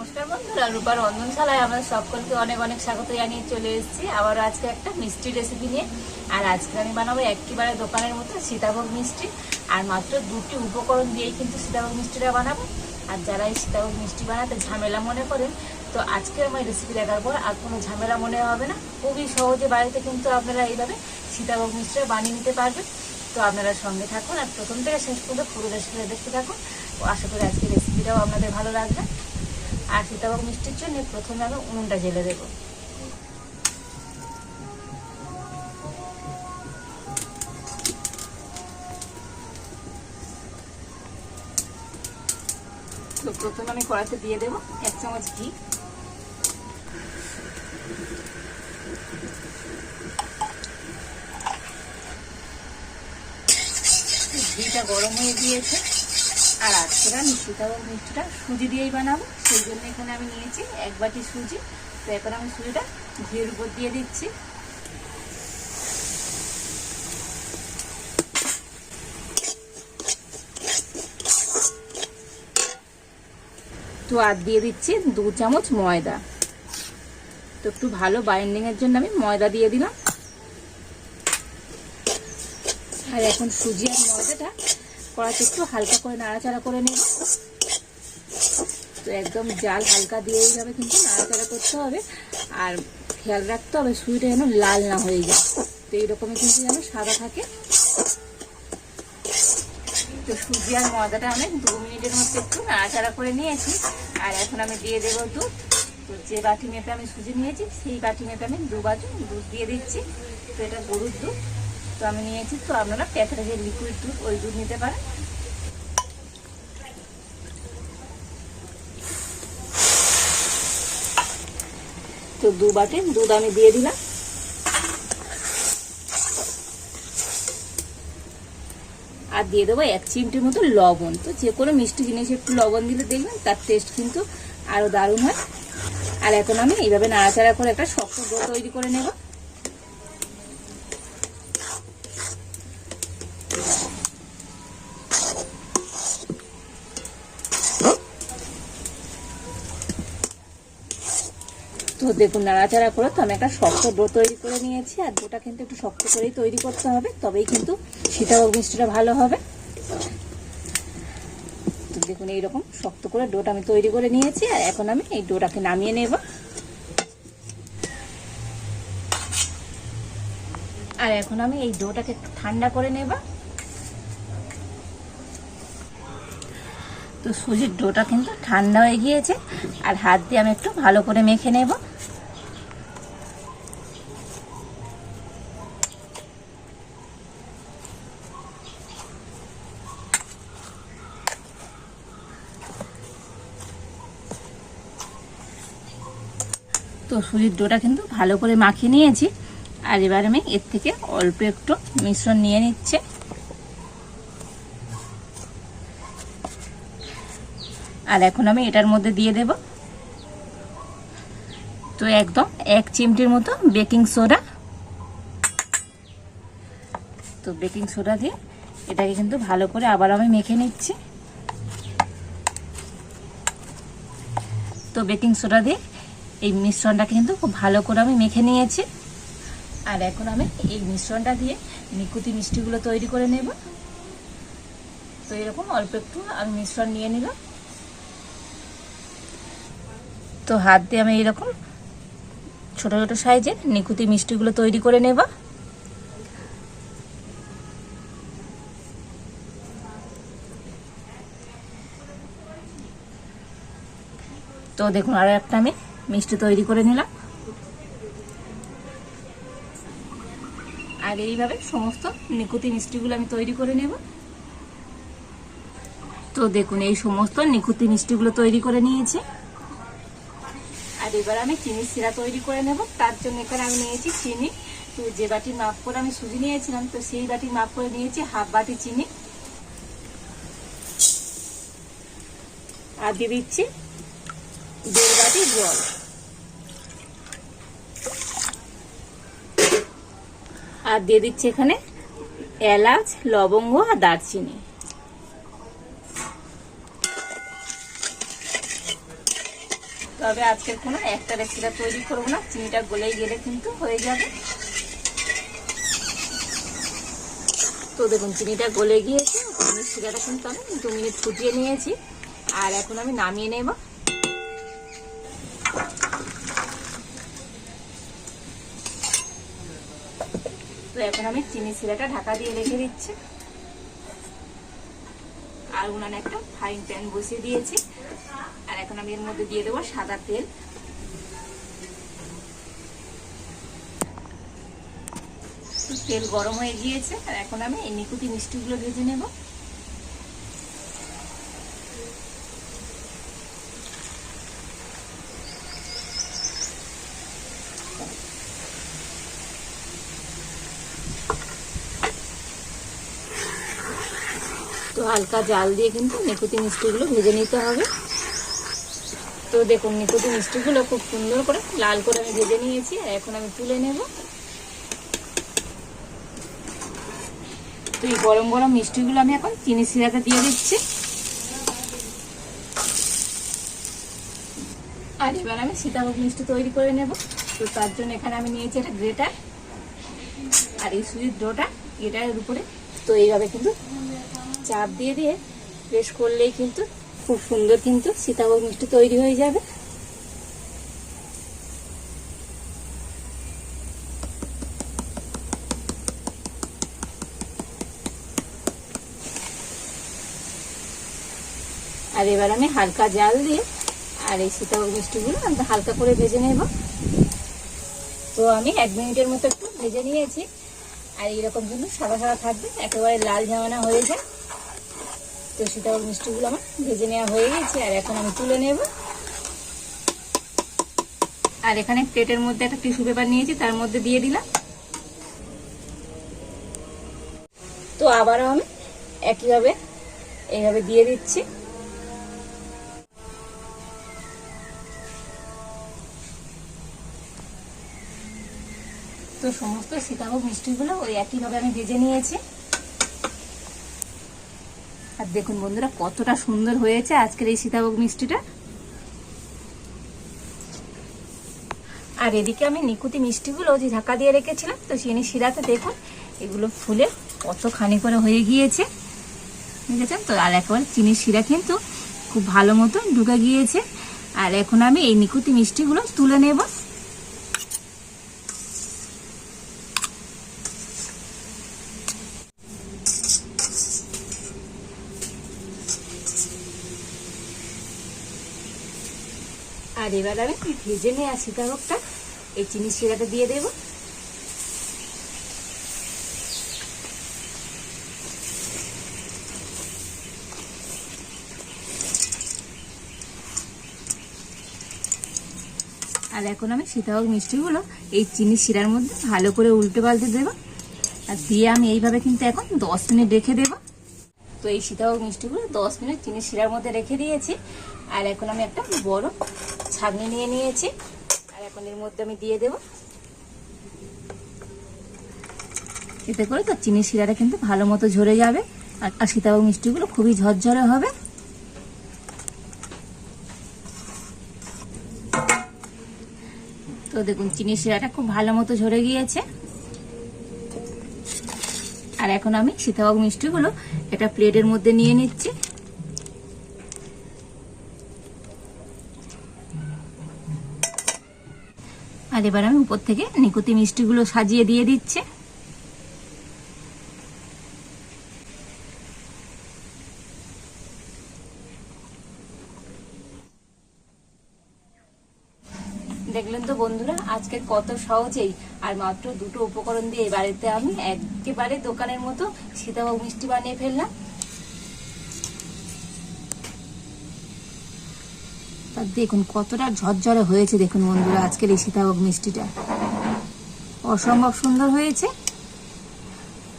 নমস্কার বন্ধুরা, রূপার রন্ধনশালায় আমাদের সকলকে অনেক অনেক স্বাগত জানিয়ে চলে এসেছি। আবার আজকে একটা মিষ্টি রেসিপি নিয়ে। আর আজকে আমি বানাবো একেবারে দোকানের মতো সীতাভোগ মিষ্টি। আর মাত্র দুটি উপকরণ দিয়েই কিন্তু সীতাভোগ মিষ্টিটা বানাবো। আর যারা এই সীতাভোগ মিষ্টি বানাতে ঝামেলা মনে করেন, তো আজকে আমার রেসিপি দেখার পর আর কোনো ঝামেলা মনে হবে না। খুবই সহজে বাড়িতে কিন্তু আপনারা এইভাবে সীতাভোগ মিষ্টিটা বানিয়ে নিতে পারবেন। তো আপনারা সঙ্গে থাকুন। আর প্রথম থেকে শেষ পর্যন্ত পুরো রেসিপিটা দেখতে থাকুন। আশা করি আজকে রেসিপিটাও আপনাদের ভালো লাগবে। আর সীতাভোগ মিষ্টির জন্য প্রথমে আমি উনুনটা জেলে দেবো। তো প্রথমে আমি কড়াইতে দিয়ে দেবো এক চামচ ঘি। ঘিটা গরম হয়ে গিয়েছে। আর আজকে আমি সীতাভোগ মিষ্টিটা সুজি দিয়েই বানাবো। সেই জন্য এখানে আমি নিয়েছি এক বাটি সুজি। তো এখন আমি সুজিটা ঘিয়ের উপর দিয়ে দিচ্ছি। তো আর দিয়ে দিচ্ছি দু চামচ ময়দা। তো একটু ভালো বাইন্ডিং এর জন্য আমি ময়দা দিয়ে দিলাম। আর এখন সুজি আর ময়দাটা কড়াতে একটু হালকা করে নাড়াচাড়া করে নেব। একদম জাল হালকা দিয়ে এইভাবে কিন্তু নাড়াচাড়া করতে হবে। আর খেয়াল রাখতে হবে সুজিটা যেন লাল না হয়ে যায়। তো এইরকমই কিন্তু যেন সাদা থাকে। তো সুজি আর ময়দাটা আমি দু মিনিটের মধ্যে একটু নাড়াচাড়া করে নিয়েছি। আর এখন আমি দিয়ে দেবো দুধ। তো যে বাটি মেপে আমি সুজি নিয়েছি, সেই বাটি মেপে আমি দু বাটি দুধ দিয়ে দিচ্ছি। তো এটা গরুর দুধ। তো আমি নিয়েছি। তো আপনারা প্যাকেটে যে লিকুইড দুধ, ওই দুধ নিতে পারেন। তো দু বাটি, দুধ আমি দিয়ে দিলাম। আর দিয়ে দেবো এক চিমটির মতো লবণ। তো যে কোনো মিষ্টি জিনিস একটু লবণ দিলে দেখবেন, তার টেস্ট কিন্তু আরও দারুণ হয়। আর এখন আমি এইভাবে নাড়াচাড়া করে একটা শক্ত ডো তৈরি করে নেব। তো দেখুন, নাড়াচাড়া করে তো আমি একটা শক্ত ডো তৈরি করে নিয়েছি, আর ডোটা কিন্তু একটু শক্ত করেই তৈরি করতে হবে, তবেই কিন্তু সীতাভোগ মিষ্টিটা ভালো হবে। তো দেখুন, এইরকম শক্ত করে ডোটা আমি তৈরি করে নিয়েছি, আর এখন আমি এই ডোটাকে নামিয়ে নেব। আর এখন আমি এই ডোটাকে ঠান্ডা করে নেব। তো সুজির ডোটা কিন্তু ঠান্ডা হয়ে গিয়েছে, আর হাত দিয়ে আমি একটু ভালো করে মেখে নেব। তো সুজির ডোটা কিন্তু ভালো করে মাখিয়ে নিয়েছি। আর এবার আমি এর থেকে অল্প একটু মিশ্রণ নিয়ে নিচ্ছে। আর এখন আমি এটার মধ্যে দিয়ে দেব। তো একদম এক চিমটির মতো বেকিং সোডা। তো বেকিং সোডা দিয়ে এটাকে কিন্তু ভালো করে আবার আমি মেখে নিচ্ছি। তো বেকিং সোডা দিয়ে এই মিশ্রণটাকে কিন্তু খুব ভালো করে আমি মেখে নিয়েছি। আর এখন আমি এই মিশ্রণটা দিয়ে নিকুতি মিষ্টিগুলো তৈরি করে নেব। তো এরকম অল্প একটু আমি মিশ্রণ নিয়ে নিলাম। তো হাত দিয়ে আমি এইরকম ছোট ছোট সাইজের নিকুতি মিষ্টিগুলো তৈরি করে নেব। তো দেখুন আরও একটা আমি মিষ্টি তৈরি করে নিলাম। আর এইভাবে সমস্ত নিকুতি মিষ্টিগুলো আমি তৈরি করে নেব। তো দেখুন, এই সমস্ত নিকুতি মিষ্টিগুলো তৈরি করে নিয়েছি। আর এবার আমি চিনি সিরা তৈরি করে নেব। তার জন্য এখানে আমি নিয়েছি চিনি। তো যে বাটি মাপ করে আমি সুজি নিয়েছিলাম, তো সেই বাটি মাপ করে নিয়েছি হাফ বাটি চিনি। আর দিয়ে দিচ্ছি দেড় বাটি জল। আর দিয়ে দিচ্ছি এখানে এলাচ, লবঙ্গ আর দারচিনি। তবে আজকের কোনো একটা রেসিপিটা তৈরি করব না, চিনিটা গলেই গেলে কিন্তু হয়ে যাবে। তো দেখুন, চিনিটা গলে গিয়েছে শিরাটা কিন্তু আমি দু মিনিট ফুটিয়ে নিয়েছি। আর এখন আমি নামিয়ে নেব। তো এখন আমি চিনি শিরাটা ঢাকা দিয়ে রেখে দিচ্ছি। আর উনানে একটা ফ্রাইং প্যান বসিয়ে দিয়েছি। আর এখন আমি এর মধ্যে দিয়ে দেবো সাদা তেল। তেল গরম হয়ে গিয়েছে। আর এখন আমি এই নিকুতি মিষ্টিগুলো ভেজে নেব। তো হালকা জাল দিয়ে কিন্তু নিকুতি মিষ্টিগুলো ভেজে নিতে হবে। তো দেখুন নিকুতি মিষ্টিগুলো খুব সুন্দর করে লাল করে আমি ভেজে নিয়েছি, আর এখন আমি তুলে নেব। তো এই গরম গরম মিষ্টিগুলো আমি এখন চিনি সিরাতে দিয়ে দিচ্ছি। আর এবার আমি সীতাভোগ মিষ্টি তৈরি করে নেব। তো তার জন্য এখানে আমি নিয়েছি একটা গ্রেটার, আর এই সুজির ডোটা গ্রেটারের উপরে। তো এইভাবে কিন্তু চাপ দিয়ে দিয়ে প্রেস করলেই কিন্তু খুব সুন্দর কিন্তু সীতাভোগ মিষ্টি তৈরি হয়ে যাবে। আর এবার আমি হালকা জাল দিয়ে আর এই সীতাভোগ মিষ্টিগুলো আমি হালকা করে ভেজে নেব। তো আমি এক মিনিটের মতো একটু ভেজে নিয়েছি। আর এইরকম কিন্তু সাদা সাদা থাকবে, একেবারে লাল ঝামানা হয়ে যায়। তো সীতাভোগ মিষ্টিগুলো আমার ভেজে নেওয়া হয়ে গেছে, আর এখন আমি তুলে নেব। আর এখানে প্লেটের মধ্যে একটা টিস্যু পেপার নিয়েছি, তার মধ্যে দিয়ে দিলাম। তো আবারও আমি একইভাবে এইভাবে দিয়ে দিচ্ছি। তো সমস্ত সীতাভোগ মিষ্টিগুলো ওই একইভাবে আমি ভেজে নিয়েছি। আর দেখুন বন্ধুরা, কতটা সুন্দর হয়েছে আজকের এই সীতাভোগ মিষ্টিটা। আর এদিকে আমি নিকুতি মিষ্টিগুলো যে ঢাকা দিয়ে রেখেছিলাম, তো চিনি শিরাতে দেখুন, এগুলো ফুলে কতখানি করে হয়ে গিয়েছে। বুঝেছেন তো আর একবার চিনির শিরা কিন্তু খুব ভালো মতো ঢুকে গিয়েছে। আর এখন আমি এই নিকুতি মিষ্টিগুলো তুলে নেব। আর এবার আমি ভেজে নেওয়া সীতাভোগটা এই চিনি শিরাটা দিয়ে দেব। আর এখন আমি সীতাভোগ মিষ্টিগুলো এই চিনি শিরার মধ্যে ভালো করে উল্টে পাল্টে দেবো। আর দিয়ে আমি এইভাবে কিন্তু এখন দশ মিনিট রেখে দেবো। তো এই সীতাভোগ মিষ্টিগুলো দশ মিনিট চিনি শিরার মধ্যে রেখে দিয়েছি। আর এখন আমি একটা বড় ছাগনি নিয়ে নিয়েছি। আর এখন এর মধ্যে আমি দিয়ে দেব। এতে করে তো চিনি শিরাটা কিন্তু ভালো মতো ঝরে যাবে। আর সীতাভোগ মিষ্টিগুলো খুবই ঝরঝরে হবে। তো দেখুন, চিনি শিরাটা খুব ভালো মতো ঝরে গিয়েছে। আর এখন আমি সীতাভোগ মিষ্টিগুলো এটা প্লেটের মধ্যে নিয়ে নিচ্ছি। আর এবার আমি উপর থেকে নিকুতি মিষ্টিগুলো সাজিয়ে দিয়ে দিচ্ছে। দেখলেন তো বন্ধুরা, আজকে কত সহজেই, আর মাত্র দুটো উপকরণ দিয়ে বাড়িতে আমি একেবারে দোকানের মতো সীতাভোগ মিষ্টি বানিয়ে ফেললাম। তা দেখুন, কতটা ঝরঝরে হয়েছে দেখুন বন্ধুরা, আজকের এই সীতাভোগ মিষ্টিটা। অসম্ভব সুন্দর হয়েছে।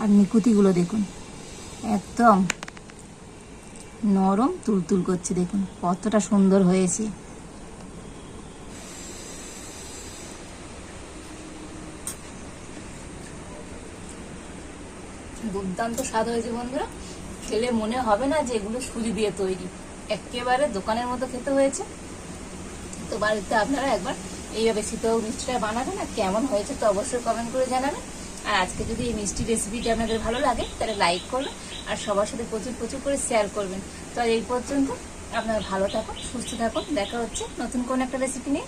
আর নিকুতিগুলো দেখুন, একদম নরম তুলতুল করছে দেখুন, কতটা সুন্দর হয়েছে। দুর্দান্ত স্বাদ হয়েছে বন্ধুরা, খেলে মনে হবে না যে এগুলো সুজি দিয়ে তৈরি। একেবারে দোকানের মতো খেতে হয়েছে। তো বাড়িতে আপনারা একবার এইভাবে শীতল মিষ্টিটা বানাবেন আর কেমন হয়েছে তো অবশ্যই কমেন্ট করে জানাবেন। আর আজকে যদি এই মিষ্টি রেসিপিটি আপনাদের ভালো লাগে, তাহলে লাইক করবেন আর সবার সাথে প্রচুর প্রচুর করে শেয়ার করবেন। তো এই পর্যন্ত আপনারা ভালো থাকুন, সুস্থ থাকুন। দেখা হচ্ছে নতুন কোন একটা রেসিপি নিয়ে।